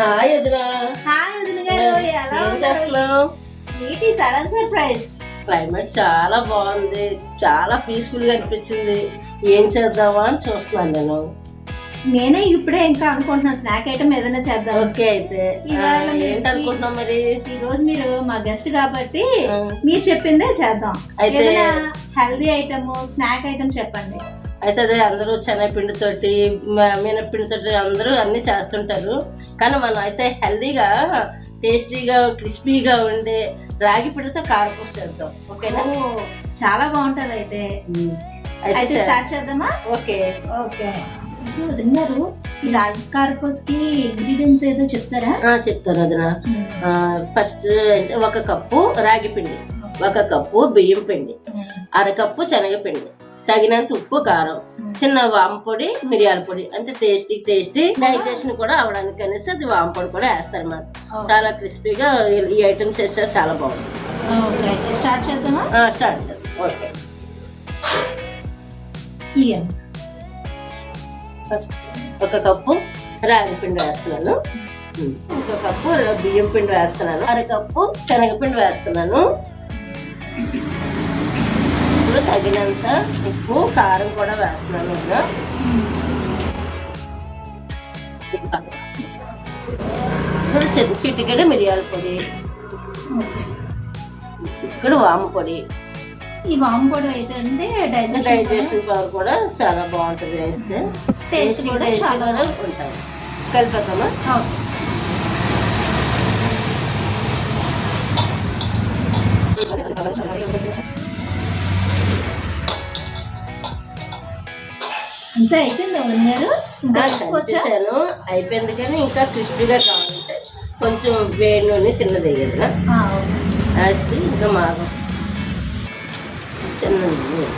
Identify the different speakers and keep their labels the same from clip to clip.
Speaker 1: Hi వదినా.
Speaker 2: Hi వదిన గారు ఎలా
Speaker 1: ఏం
Speaker 2: ఉన్నారు?
Speaker 1: చేస్తున్నావు?
Speaker 2: ఏంటి సడన్ సర్ప్రైజ్.
Speaker 1: క్లైమేట్ చాలా బాగుంది. చాలా పీస్ఫుల్గా అనిపించింది. ఏం చేద్దామా అని చూస్తున్నాను నేను.
Speaker 2: నేనే ఇప్పుడే ఇంకా అనుకుంటున్నాను స్నాక్ ఐటమ్ ఏదైనా చేద్దాం
Speaker 1: ఓకే అయితే.
Speaker 2: ఇవాళ మీరు- ఈ రోజు మీరు మా గెస్ట్ కాబట్టి మీరు చెప్పిందే చేద్దాం. ఏదైనా హెల్దీ ఐటమ్ స్నాక్ ఐటమ్ చెప్పండి.
Speaker 1: అయితే అదే అందరూ శనగపిండితోటి మ- మినప్పిండితోటి అందరూ అన్ని చేస్తుంటారు. కానీ మనం అయితే హెల్దీగా టేస్టీగా క్రిస్పీగా ఉండే రాగి పిండితో కారపూస చేద్దాం. ఓకేనా?
Speaker 2: చాలా బాగుంటది అయితే.
Speaker 1: అయితే
Speaker 2: స్టార్ట్ చేద్దామా?
Speaker 1: ఓకే.
Speaker 2: ఓకే. గారు ఈ రాగి కార్పస్కి ఇంగ్రీడియంట్స్ ఏదో చెప్తారా?
Speaker 1: చెప్తాను వదినా ఫస్ట్ అంటే ఒక కప్పు రాగి పిండి ఒక కప్పు బియ్యం పిండి అరకప్పు శనగపిండి. తగినంత ఉప్పు కారం. చిన్న వామ పొడి మిరియాల పొడి. అంటే టేస్టీ టేస్టీ డైజెషన్ కూడా అవడానికి అనేసి అది వామ పొడి కూడా వేస్తారు అన్నమాట చాలా క్రిస్పీగా ఈ ఐటమ్స్ చేస్తే చాలా బాగుంది
Speaker 2: స్టార్ట్ చేద్దామా?
Speaker 1: స్టార్ట్ చేద్దాం. ఓకే. ఫస్ట్ ఒక కప్పు రాగి పిండి వేస్తున్నాను. ఒక కప్పు బియ్యం పిండి వేస్తున్నాను. అరకప్పు శనగపిండి వేస్తున్నాను. తగినంత ఉప్పు కారం కూడా వేస్తున్నాను నేను. ఇప్పుడు చిటికెడు మిరియాల పొడి చిటికెడు వాము పొడి.
Speaker 2: ఈ వాము పొడి అయితే అంటే డైజెషన్
Speaker 1: పవర్ కూడా చాలా బాగుంటుంది వేస్తే
Speaker 2: టేస్ట్ కూడా చాలా
Speaker 1: ఉంటుంది కలిపేద్దామా?
Speaker 2: అంతే అయిపోయింది
Speaker 1: అయిపోయింది కానీ ఇంకా క్రిస్పీగా కావాలంటే కొంచెం వేడి నూనె చిన్నది
Speaker 2: ఓకే.
Speaker 1: వేస్తే ఇంకా మాకు చిన్న నూనె.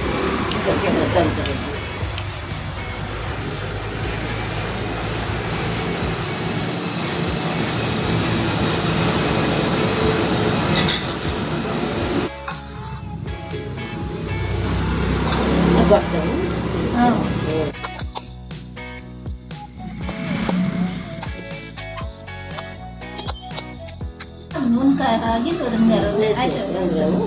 Speaker 2: కాగి వదిన గారు అయితే
Speaker 1: వేసాను.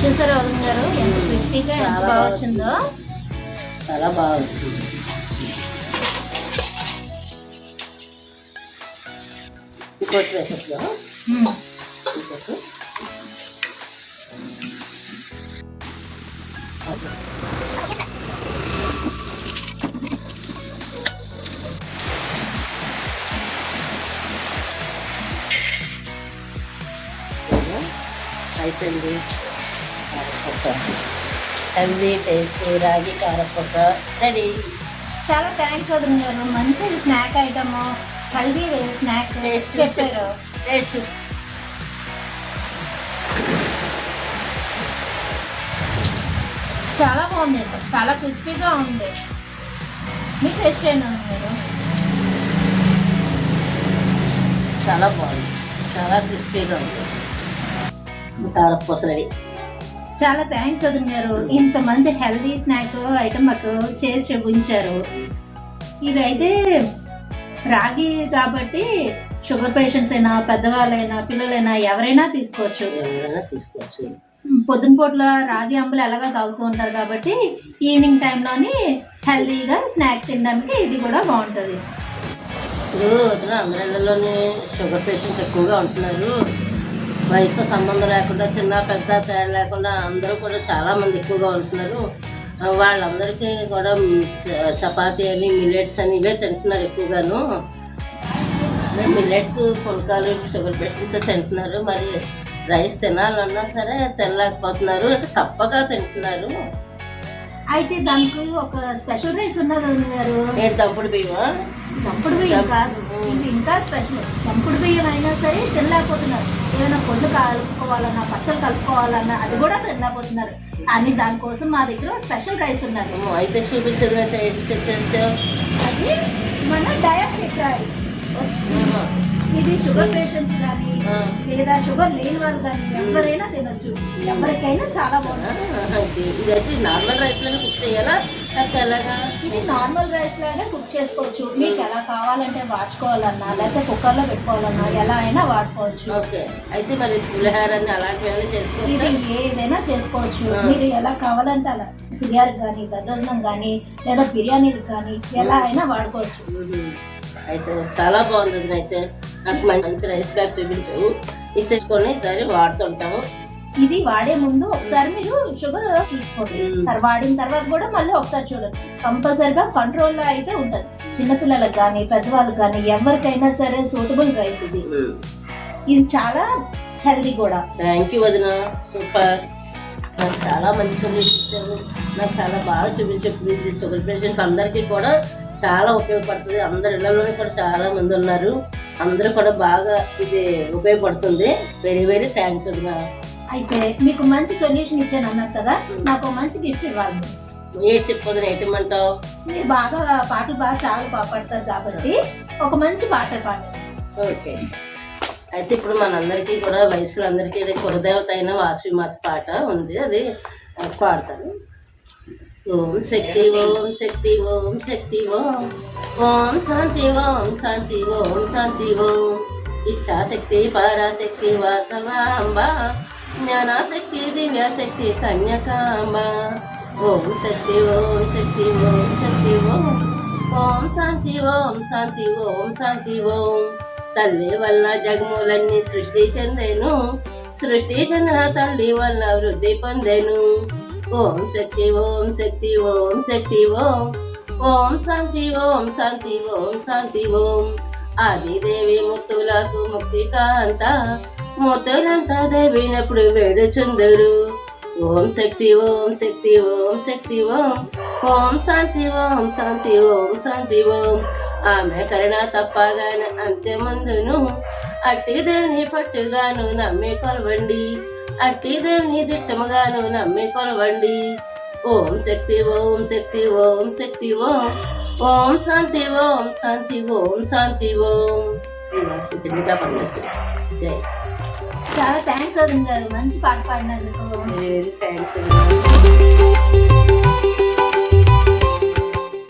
Speaker 2: చూసారా వదిన గారు? ఎంత క్రిస్పీగా ఎంత బాగా వచ్చిందో.
Speaker 1: చాలా బాగా వచ్చింది. ఇంకోటి వేసేద్దాం అయిపోయింది. కారపొట్ట హెల్దీ టేస్ట్ రాగి కారపొట్ట రెడీ.
Speaker 2: చాలా థ్యాంక్స్ వదిన మంచి స్నాక్ ఐటమ్. Healthy snack. చెప్పారు. చాలా బాగుంది. చాలా క్రిస్పీగా ఉంది. మీకు టేస్ట్ వదిన గారు
Speaker 1: చాలా బాగుంది. చాలా క్రిస్పీగా ఉంది. కారపూస రెడీ.
Speaker 2: చాలా థ్యాంక్స్ వదిన గారు. ఇంత మంచి హెల్దీ స్నాక్ ఐటమ్ మాకు చేసి చూపించారు. ఇదైతే రాగి కాబట్టి షుగర్ పేషెంట్స్ అయినా పెద్దవాళ్ళైనా పిల్లలైనా ఎవరైనా తీసుకోవచ్చు.
Speaker 1: ఏమైనా తీసుకోవచ్చు.
Speaker 2: పొద్దున పూట్ల రాగి అంబులు ఎలాగో తాగుతూ ఉంటారు కాబట్టి ఈవినింగ్ టైంలోని హెల్దీగా స్నాక్ తినడానికి ఇది కూడా బాగుంటుంది.
Speaker 1: ఇప్పుడు వదిన అందరిలోని షుగర్ పేషెంట్స్ ఎక్కువగా ఉంటున్నారు. వయసుతో సంబంధం లేకుండా చిన్న పెద్ద తేడా లేకుండా అందరూ కూడా చాలా మంది ఎక్కువగా ఉంటున్నారు. వాళ్ళందరికీ కూడా చపాతి చపాతీ అని మిల్లెట్స్ అని ఇవే తింటున్నారు ఎక్కువగాను. మిల్లెట్స్ పుల్కాలు షుగర్ పేషెంట్తో తింటున్నారు. మరి రైస్ తినాలన్నా సరే తినలేకపోతున్నారు. అంటే తప్పగా తింటున్నారు.
Speaker 2: అయితే దానికి ఒక స్పెషల్ రైస్ ఉన్నది గారు.
Speaker 1: దంపుడు బియ్యమా?
Speaker 2: దంపుడు బియ్యం కాదు. ఇది ఇంకా స్పెషల్. దంపుడు బియ్యం అయినా సరే తినలేకపోతున్నారు. ఏమైనా పొళ్ళు కలుపుకోవాలన్నా పచ్చళ్ళు కలుపుకోవాలన్నా అది కూడా తినలేకపోతున్నారు. అని దానికోసం మా దగ్గర స్పెషల్ రైస్ ఉన్నది.
Speaker 1: అయితే చూపించదు?
Speaker 2: అది మన డయాబెటిక్ రైస్. ఇది షుగర్ పేషెంట్స్ కానీ. లేదా షుగర్ లేని వాళ్ళు కానీ ఎవరైనా తినొచ్చు. ఎవరికైనా చాలా బాగుంటుంది.
Speaker 1: ఇదైతే నార్మల్ రైస్లోనే కుక్ చేయాలా? ఎలాగా?
Speaker 2: ఇది నార్మల్ రైస్ లాగా కుక్ చేసుకోవచ్చు. మీకు ఎలా కావాలంటే వాడుకోవాలన్నా లేకపోతే కుక్కర్లో పెట్టుకోవాలన్నా ఎలా అయినా వాడుకోవచ్చు.
Speaker 1: ఓకే. అయితే మరి పులిహార అని అలాంటివి ఏమైనా చేసుకోవచ్చా?
Speaker 2: ఇది ఏదైనా చేసుకోవచ్చు. మీరు ఎలా కావాలంటే అలా బిర్యానీ కానీ దద్దోజనం కానీ లేదా బిర్యానీలు కానీ ఎలా అయినా వాడుకోవచ్చు.
Speaker 1: అయితే చాలా బాగుంది అయితే. నాకు మంచి రైస్ బ్యాగ్ చూపించు. ఇసేసుకొని దాన్ని వాడుతుంటాము.
Speaker 2: ఇది వాడే ముందు ఒకసారి మీరు షుగర్ చూసుకోండి. వాడిన తర్వాత కూడా మళ్ళీ ఒకసారి చూడండి. కంపల్సరిగా కంట్రోల్లో అయితే ఉంటది. చిన్నపిల్లలకు కానీ పెద్దవాళ్ళకి కానీ ఎవరికైనా సరే సూటబుల్ రైస్ ఇది. ఇది చాలా హెల్దీ కూడా.
Speaker 1: థ్యాంక్ యూ వదిన. సూపర్ నాకు చాలా మంచి సొల్యూషన్ ఇచ్చారు నాకు చాలా బాగా చూపించారు ఇది షుగర్ పేషెంట్స్ అందరికీ కూడా చాలా ఉపయోగపడుతుంది. అందరి ఇళ్ళలోనే కూడా చాలా మంది ఉన్నారు. అందరూ కూడా బాగా ఇది ఉపయోగపడుతుంది. వెరీ వెరీ థ్యాంక్స్
Speaker 2: అయితే మీకు మంచి సొల్యూషన్ ఇచ్చాను అన్నారు కదా నాకు మంచి గిఫ్ట్ ఇవ్వాలి. మీరు.
Speaker 1: ఏటి చెప్పొద్దున ఏటమంటావు
Speaker 2: మీరు బాగా పాటలు బాగా చాలా బాగా పాడతారు కాబట్టి ఒక మంచి పాట పాడండి.
Speaker 1: ఓకే. అయితే ఇప్పుడు మనందరికీ కూడా వయసులందరికీ ఇది కులదేవత అయిన వాసవిమాత పాట ఉంది అది పాడతాను. ఓం శక్తి ఓం శక్తి ఓం శక్తి ఓం. ఓం శాంతి ఓం శాంతి ఓం శాంతి ఓం. ఇచ్చాశక్తి పరాశక్తి వాసవాంబ. జ్ఞానాశక్తి దివ్యాశక్తి కన్యకాంబ. ఓం శక్తి ఓం శక్తి ఓం శక్తి ఓం. ఓం శాంతి ఓం శాంతి ఓం శాంతి ఓం. తల్లి వల్ల జగములన్నీ సృష్టి చెందెను. సృష్టి చెందిన తల్లి వల్ల వృద్ధి పొందెను. ఓం శక్తి ఓం శక్తి ఓం శక్తి ఓం. ఓం శాంతి ఓం శాంతి ఓం శాంతి ఓం. ఆదిదేవి ముత్తులకు ముక్తి కాంత. ముత్తులంతా దేవినప్పుడు వేడుచుందరు ఓం శక్తి ఓం శక్తి ఓం శక్తి ఓం. ఓం శాంతి ఓం శాంతి ఓం శాంతి ఓం. ఆమె కరుణ తప్పగానే అంత్యమందును అట్టి దేవిని పట్టుగాను నమ్మి కొలవండి. అట్టి దేవుని దిట్టముగాను నమ్మి కొలవండి. ఓం శక్తి ఓం శక్తి ఓం శక్తి ఓం. ఓం శాంతి ఓం శాంతి ఓం శాంతి ఓం. చిన్నగా పండుగ జై.
Speaker 2: చాలా థ్యాంక్స్ వదిన గారు. మంచి పాట పాడినందుకు.
Speaker 1: థ్యాంక్స్